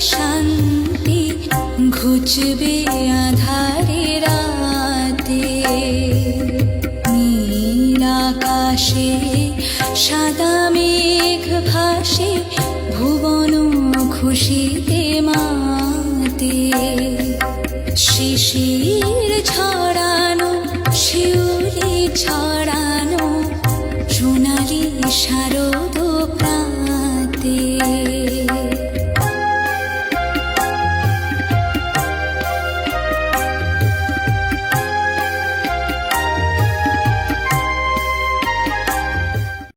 শান্তি ঘুচবে আধারে রাতে। নীল আকাশে, সাদা মেঘ ভাসে, ভুবন খুশিতে মাতে। শিশির ছড়ানো শিউরি ছড়